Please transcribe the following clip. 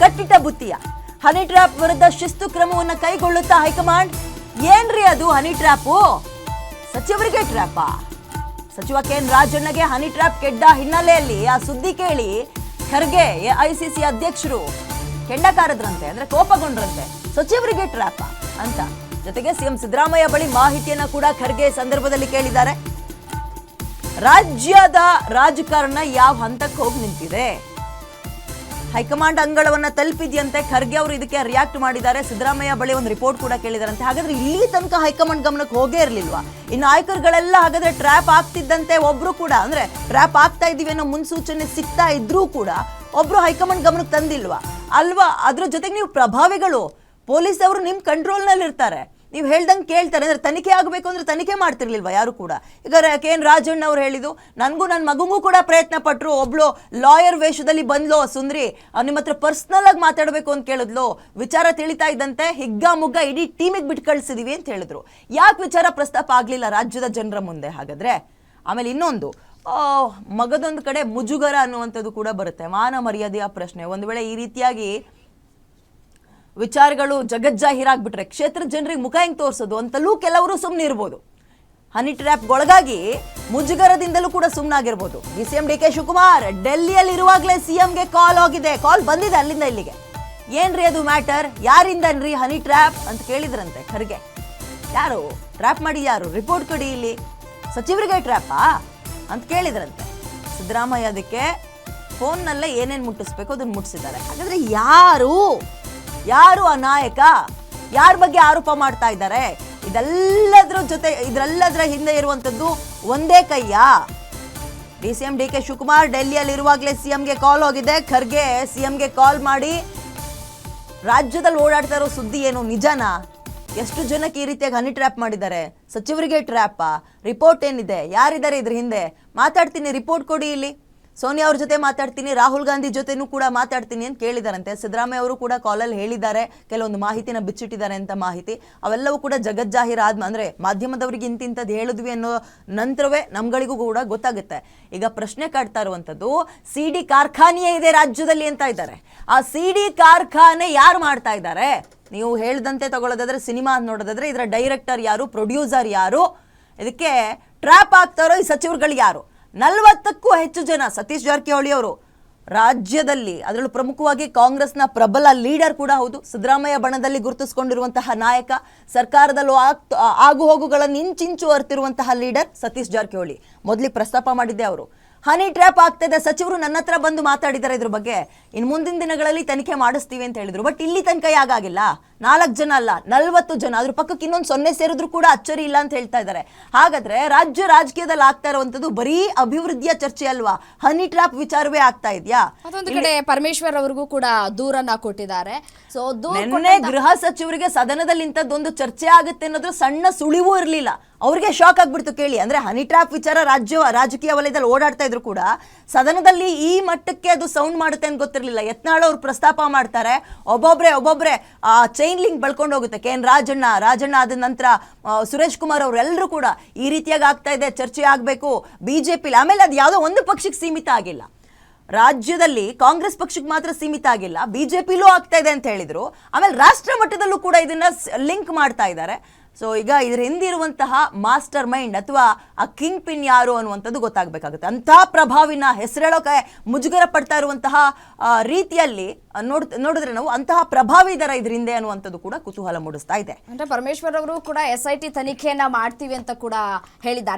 ಕಟ್ಟಿಟ್ಟ ಬುತ್ತಿಯ. Honey trap ವಿರುದ್ಧ ಶಿಸ್ತು ಕ್ರಮವನ್ನ ಕೈಗೊಳ್ಳುತ್ತಾ ಹೈಕಮಾಂಡ್? ಏನ್ರಿ ಅದು ಹನಿ ಟ್ರ್ಯಾಪು ಸಚಿವರಿಗೆ ಟ್ರ್ಯಾಪಾ ಸಚಿವ ಕೆ ಎನ್ ರಾಜಣ್ಣಗೆ ಹನಿ ಟ್ರ್ಯಾಪ್ ಕೆಡ್ಡ ಹಿನ್ನೆಲೆಯಲ್ಲಿ ಆ ಸುದ್ದಿ ಕೇಳಿ ಖರ್ಗೆ ಐಸಿಸಿ ಅಧ್ಯಕ್ಷರು ಕೆಂಡ ಕಾರದ್ರಂತೆ ಅಂದ್ರೆ ಕೋಪಗೊಂಡ್ರಂತೆ. ಸಚಿವರಿಗೆ ಟ್ರ್ಯಾಪ ಅಂತ. ಜೊತೆಗೆ ಸಿಎಂ ಸಿದ್ದರಾಮಯ್ಯ ಬಳಿ ಮಾಹಿತಿಯನ್ನ ಕೂಡ ಖರ್ಗೆ ಸಂದರ್ಭದಲ್ಲಿ ಕೇಳಿದ್ದಾರೆ. ರಾಜ್ಯದ ರಾಜಕಾರಣ ಯಾವ ಹಂತಕ್ಕೆ ಹೋಗಿ ನಿಂತಿದೆ? ಹೈಕಮಾಂಡ್ ಅಂಗಳವನ್ನ ತಲುಪಿದೆಯಂತೆ ಖರ್ಗೆ ಅವರು ಇದಕ್ಕೆ ರಿಯಾಕ್ಟ್ ಮಾಡಿದ್ದಾರೆ. ಸಿದ್ದರಾಮಯ್ಯ ಬಳಿ ಒಂದು ರಿಪೋರ್ಟ್ ಕೂಡ ಕೇಳಿದಾರಂತೆ. ಹಾಗಾದ್ರೆ ಇಲ್ಲಿ ತನಕ ಹೈಕಮಾಂಡ್ ಗಮನಕ್ಕೆ ಹೋಗೇ ಇರಲಿಲ್ವಾ? ಇನ್ನು ನಾಯಕರುಗಳೆಲ್ಲ ಹಾಗಾದ್ರೆ ಟ್ರ್ಯಾಪ್ ಆಗ್ತಿದ್ದಂತೆ ಒಬ್ರು ಕೂಡ, ಅಂದ್ರೆ ಟ್ರ್ಯಾಪ್ ಆಗ್ತಾ ಇದೀವಿ ಅನ್ನೋ ಮುನ್ಸೂಚನೆ ಸಿಗ್ತಾ ಇದ್ರೂ ಕೂಡ ಒಬ್ರು ಹೈಕಮಾಂಡ್ ಗಮನಕ್ಕೆ ತಂದಿಲ್ವಾ? ಅಲ್ವಾ? ಅದ್ರ ಜೊತೆಗೆ ನೀವು ಪ್ರಭಾವಿಗಳು, ಪೊಲೀಸ್ ಅವರು ನಿಮ್ ಕಂಟ್ರೋಲ್ನಲ್ಲಿ ಇರ್ತಾರೆ ನೀವು ಹೇಳ್ದಂಗೆ ಕೇಳ್ತಾರೆ, ಅಂದರೆ ತನಿಖೆ ಆಗಬೇಕು ಅಂದ್ರೆ ತನಿಖೆ ಮಾಡ್ತಿರ್ಲಿಲ್ವಾ ಯಾರು ಕೂಡ? ಈಗ ಕೆ ಎನ್ ರಾಜಣ್ಣ ಅವ್ರು ಹೇಳಿದ್ದು ನನಗೂ ನನ್ನ ಮಗುಗೂ ಕೂಡ ಪ್ರಯತ್ನ ಪಟ್ಟರು ಒಬ್ಳು ಲಾಯರ್ ವೇಷದಲ್ಲಿ ಬಂದ್ಲೋ ಸುಂದ್ರಿ ನಿಮ್ಮ ಹತ್ರ ಪರ್ಸ್ನಲ್ ಆಗಿ ಮಾತಾಡಬೇಕು ಅಂತ ಕೇಳಿದ್ಲು, ವಿಚಾರ ತಿಳಿತಾ ಇದ್ದಂತೆ ಹಿಗ್ಗ ಮುಗ್ಗ ಇಡೀ ಟೀಮಿಗೆ ಬಿಟ್ಟು ಕಳಿಸಿದೀವಿ ಅಂತ ಹೇಳಿದ್ರು. ಯಾಕೆ ವಿಚಾರ ಪ್ರಸ್ತಾಪ ಆಗಲಿಲ್ಲ ರಾಜ್ಯದ ಜನರ ಮುಂದೆ ಹಾಗಾದ್ರೆ? ಆಮೇಲೆ ಇನ್ನೊಂದು ಮಗದೊಂದು ಕಡೆ ಮುಜುಗರ ಅನ್ನುವಂಥದ್ದು ಕೂಡ ಬರುತ್ತೆ, ಮಾನ ಮರ್ಯಾದೆಯ ಪ್ರಶ್ನೆ. ಒಂದು ವೇಳೆ ಈ ರೀತಿಯಾಗಿ ವಿಚಾರಗಳು ಜಗಜ್ಜಾಹೀರಾಗ್ಬಿಟ್ರೆ ಕ್ಷೇತ್ರ ಜನರಿಗೆ ಮುಖ ಹೆಂಗ್ ತೋರಿಸೋದು ಅಂತಲೂ ಕೆಲವರು ಸುಮ್ಮನೆ ಇರ್ಬೋದು. ಹನಿ ಟ್ರ್ಯಾಪ್ಗೊಳಗಾಗಿ ಮುಜುಗರದಿಂದಲೂ ಕೂಡ ಸುಮ್ಮನಾಗಿರ್ಬೋದು D C M D K Shivakumar ಡೆಲ್ಲಿಯಲ್ಲಿ ಇರುವಾಗಲೇ ಸಿಎಂಗೆ ಕಾಲ್ ಆಗಿದೆ. ಕಾಲ್ ಬಂದಿದೆ ಅಲ್ಲಿಂದ ಇಲ್ಲಿಗೆ. ಏನ್ರಿ ಅದು ಮ್ಯಾಟರ್ ಯಾರಿಂದ ಯಾರಿಂದನ್ರಿ ಹನಿ ಟ್ರ್ಯಾಪ್ ಅಂತ ಕೇಳಿದ್ರಂತೆ ಖರ್ಗೆ. ಯಾರು? ಟ್ರ್ಯಾಪ್ ಮಾಡಿ ಯಾರು? ರಿಪೋರ್ಟ್ ಕೊಡಿ ಇಲ್ಲಿ. ಸಚಿವರಿಗೆ ಟ್ರ್ಯಾಪಾ ಅಂತ ಕೇಳಿದ್ರಂತೆ. ಸಿದ್ದರಾಮಯ್ಯ ಅದಕ್ಕೆ ಫೋನ್ನಲ್ಲೇ ಏನೇನು ಮುಟ್ಟಿಸ್ಬೇಕು ಅದನ್ನ ಮುಟ್ಟಿಸಿದ್ದಾರೆ ಹಾಗಾದ್ರೆ ಯಾರು? ಯಾರು ಆ ನಾಯಕ ಯಾರ ಬಗ್ಗೆ ಆರೋಪ ಮಾಡ್ತಾ ಇದ್ದಾರೆ? ಇದೆಲ್ಲದ್ರ ಜೊತೆ, ಇದೆಲ್ಲದರ ಹಿಂದೆ ಇರುವಂತದ್ದು ಒಂದೇ ಕೈಯ? D C M D K Shivakumar ಡೆಲ್ಲಿಯಲ್ಲಿ ಇರುವಾಗಲೇ ಸಿಎಂಗೆ ಕಾಲ್ ಹೋಗಿದೆ. ಖರ್ಗೆ ಸಿಎಂಗೆ ಕಾಲ್ ಮಾಡಿ, ರಾಜ್ಯದಲ್ಲಿ ಓಡಾಡ್ತಾ ಇರೋ ಸುದ್ದಿ ಏನು? ನಿಜನಾ? ಎಷ್ಟು ಜನಕ್ಕೆ ಈ ರೀತಿಯಾಗಿ ಹನಿ ಟ್ರ್ಯಾಪ್ ಮಾಡಿದ್ದಾರೆ? ಸಚಿವರಿಗೆ ಟ್ರ್ಯಾಪಾ? ರಿಪೋರ್ಟ್ ಏನಿದೆ? ಯಾರಿದ್ದಾರೆ ಇದ್ರ ಹಿಂದೆ? ಮಾತಾಡ್ತೀನಿ, ರಿಪೋರ್ಟ್ ಕೊಡಿ ಇಲ್ಲಿ. ಸೋನಿಯಾ ಅವ್ರ ಜೊತೆ ಮಾತಾಡ್ತೀನಿ, ರಾಹುಲ್ ಗಾಂಧಿ ಜೊತೆನೂ ಕೂಡ ಮಾತಾಡ್ತೀನಿ ಅಂತ ಕೇಳಿದಾರಂತೆ. ಸಿದ್ದರಾಮಯ್ಯ ಅವರು ಕೂಡ ಕಾಲಲ್ಲಿ ಹೇಳಿದ್ದಾರೆ, ಕೆಲವೊಂದು ಮಾಹಿತಿನ ಬಿಚ್ಚಿಟ್ಟಿದ್ದಾರೆ ಅಂತ ಮಾಹಿತಿ. ಅವೆಲ್ಲವೂ ಕೂಡ ಜಗಜ್ಜಾಹೀರ್ ಆದ್ಮ ಅಂದರೆ ಮಾಧ್ಯಮದವರಿಗೆ ಇಂತಿಂಥದ್ದು ಹೇಳಿದ್ವಿ ಅನ್ನೋ ನಂತರವೇ ನಮ್ಗಳಿಗೂ ಕೂಡ ಗೊತ್ತಾಗುತ್ತೆ. ಈಗ ಪ್ರಶ್ನೆ ಕಾಡ್ತಾ ಇರುವಂಥದ್ದು, ಸಿ ಡಿ ಕಾರ್ಖಾನೆಯೇ ಇದೆ ರಾಜ್ಯದಲ್ಲಿ ಅಂತ ಇದ್ದಾರೆ. ಆ ಸಿ ಡಿ ಕಾರ್ಖಾನೆ ಯಾರು ಮಾಡ್ತಾ ಇದ್ದಾರೆ? ನೀವು ಹೇಳ್ದಂತೆ ತಗೊಳ್ಳೋದಾದ್ರೆ ಸಿನಿಮಾ ನೋಡೋದಾದ್ರೆ ಇದರ ಡೈರೆಕ್ಟರ್ ಯಾರು, ಪ್ರೊಡ್ಯೂಸರ್ ಯಾರು? ಇದಕ್ಕೆ ಟ್ರ್ಯಾಪ್ ಆಗ್ತಾರೋ ಈ ಸಚಿವರುಗಳು ಯಾರು? ನಲವತ್ತಕ್ಕೂ ಹೆಚ್ಚು ಜನ ಸತೀಶ್ ಜಾರಕಿಹೊಳಿ ಅವರು ರಾಜ್ಯದಲ್ಲಿ ಅದರಲ್ಲೂ ಪ್ರಮುಖವಾಗಿ ಕಾಂಗ್ರೆಸ್ನ ಪ್ರಬಲ ಲೀಡರ್ ಕೂಡ ಹೌದು. ಸಿದ್ದರಾಮಯ್ಯ ಬಣದಲ್ಲಿ ಗುರುತಿಸಿಕೊಂಡಿರುವಂತಹ ನಾಯಕ, ಸರ್ಕಾರದಲ್ಲೂ ಆಗ್ತು ಆಗು ಹೋಗುಗಳನ್ನು ಇಂಚಿಂಚು ಅರ್ತಿರುವಂತಹ ಲೀಡರ್ ಸತೀಶ್ ಜಾರಕಿಹೊಳಿ. ಮೊದಲಿಗೆ ಪ್ರಸ್ತಾಪ ಮಾಡಿದ್ದೆ ಅವರು. ಹನಿ ಟ್ರ್ಯಾಪ್ ಆಗ್ತಿದೆ, ಸಚಿವರು ನನ್ನ ಹತ್ರ ಬಂದು ಮಾತಾಡಿದ್ದಾರೆ ಇದ್ರ ಬಗ್ಗೆ. ಇನ್ನು ಮುಂದಿನ ದಿನಗಳಲ್ಲಿ ತನಿಖೆ ಮಾಡಿಸ್ತೀವಿ ಅಂತ ಹೇಳಿದರು. ಬಟ್ ಇಲ್ಲಿ ತನಕ ಯಾಗಾಗಿಲ್ಲ. ನಾಲ್ಕು ಜನ ಅಲ್ಲ ನಲ್ವತ್ತು ಜನ. ಅದ್ರ ಪಕ್ಕಕ್ಕೆ ಇನ್ನೊಂದು ಸೊನ್ನೆ ಸೇರಿದ್ರು ಕೂಡ ಅಚ್ಚರಿ ಇಲ್ಲ ಅಂತ ಹೇಳ್ತಾ ಇದ್ದಾರೆ ಹಾಗಾದ್ರೆ ರಾಜ್ಯ ರಾಜಕೀಯದಲ್ಲಿ ಆಗ್ತಾ ಇರುವಂತದ್ದು ಬರೀ ಅಭಿವೃದ್ಧಿಯ ಚರ್ಚೆ ಅಲ್ವಾ? ಹನಿ ಟ್ರಾಪ್ ವಿಚಾರವೇ ಆಗ್ತಾ ಇದೆಯಾ? ಮತ್ತೊಂದು ಕಡೆ ಪರಮೇಶ್ವರ್ ಅವರಿಗೂ ಕೂಡ ದೂರನ್ನ ಕೊಟ್ಟಿದ್ದಾರೆ. ಸೊ ನಿನ್ನೆ ಗೃಹ ಸಚಿವರಿಗೆ ಸದನದಲ್ಲಿ ಇಂಥದ್ದೊಂದು ಚರ್ಚೆ ಆಗುತ್ತೆ ಅನ್ನೋದ್ರ ಸಣ್ಣ ಸುಳಿವೂ ಇರಲಿಲ್ಲ. ಅವ್ರಿಗೆ ಶಾಕ್ ಆಗ್ಬಿಡ್ತು ಕೇಳಿ. ಅಂದ್ರೆ ಹನಿ ಟ್ರಾಪ್ ವಿಚಾರ ರಾಜ್ಯ ರಾಜಕೀಯ ವಲಯದಲ್ಲಿ ಓಡಾಡ್ತಾ ಇದ್ರು ಕೂಡ ಸದನದಲ್ಲಿ ಈ ಮಟ್ಟಕ್ಕೆ ಅದು ಸೌಂಡ್ ಮಾಡುತ್ತೆ ಅಂತ ಗೊತ್ತಿರಲಿಲ್ಲ. ಯತ್ನಾಳ್ ಅವ್ರು ಪ್ರಸ್ತಾಪ ಮಾಡ್ತಾರೆ. ಒಬ್ಬೊಬ್ರೆ ಒಬ್ಬೊಬ್ರೆ ಆ ಚೈನ್ ಲಿಂಕ್ ಬಳ್ಕೊಂಡು ಹೋಗುತ್ತೆ. ಕೆ ಎನ್ ರಾಜಣ್ಣ ರಾಜಣ್ಣ ಆದ ನಂತರ ಸುರೇಶ್ ಕುಮಾರ್ ಅವರೆಲ್ಲರೂ ಕೂಡ ಈ ರೀತಿಯಾಗಿ ಆಗ್ತಾ ಇದೆ ಚರ್ಚೆ ಆಗಬೇಕು ಪಿಲಿ ಆಮೇಲೆ ಅದು ಯಾವುದೋ ಒಂದು ಪಕ್ಷಕ್ಕೆ ಸೀಮಿತ ಆಗಿಲ್ಲ. ರಾಜ್ಯದಲ್ಲಿ ಕಾಂಗ್ರೆಸ್ ಪಕ್ಷಕ್ಕೆ ಮಾತ್ರ ಸೀಮಿತ ಆಗಿಲ್ಲ, ಬಿಜೆಪಿಲೂ ಆಗ್ತಾ ಇದೆ ಅಂತ ಹೇಳಿದ್ರು. ಆಮೇಲೆ ರಾಷ್ಟ್ರ ಮಟ್ಟದಲ್ಲೂ ಕೂಡ ಇದನ್ನ ಲಿಂಕ್ ಮಾಡ್ತಾ ಇದ್ದಾರೆ. ಸೊ ಈಗ ಇದ್ರ ಹಿಂದಿರುವಂತಹ ಮಾಸ್ಟರ್ ಮೈಂಡ್ ಅಥವಾ ಆ ಕಿಂಗ್ ಪಿನ್ ಯಾರು ಅನ್ನುವಂಥದ್ದು ಗೊತ್ತಾಗಬೇಕಾಗುತ್ತೆ. ಅಂತಹ ಪ್ರಭಾವಿನ ಹೆಸರೇಳೋಕೆ ಮುಜುಗರ ಪಡ್ತಾ ಇರುವಂತಹ ರೀತಿಯಲ್ಲಿ ನೋಡ್, ನೋಡಿದ್ರೆ ನಾವು ಅಂತಹ ಪ್ರಭಾವಿ ದರ ಇದ್ರ ಹಿಂದೆ ಅನ್ನುವಂಥದ್ದು ಕೂಡ ಕುತೂಹಲ ಮೂಡಿಸ್ತಾ ಇದೆ. ಅಂದ್ರೆ ಪರಮೇಶ್ವರ್ ಅವರು ಕೂಡ ಎಸ್ ಐ ಟಿ ತನಿಖೆಯನ್ನ ಮಾಡ್ತೀವಿ ಅಂತ ಕೂಡ ಹೇಳಿದ್ದಾರೆ.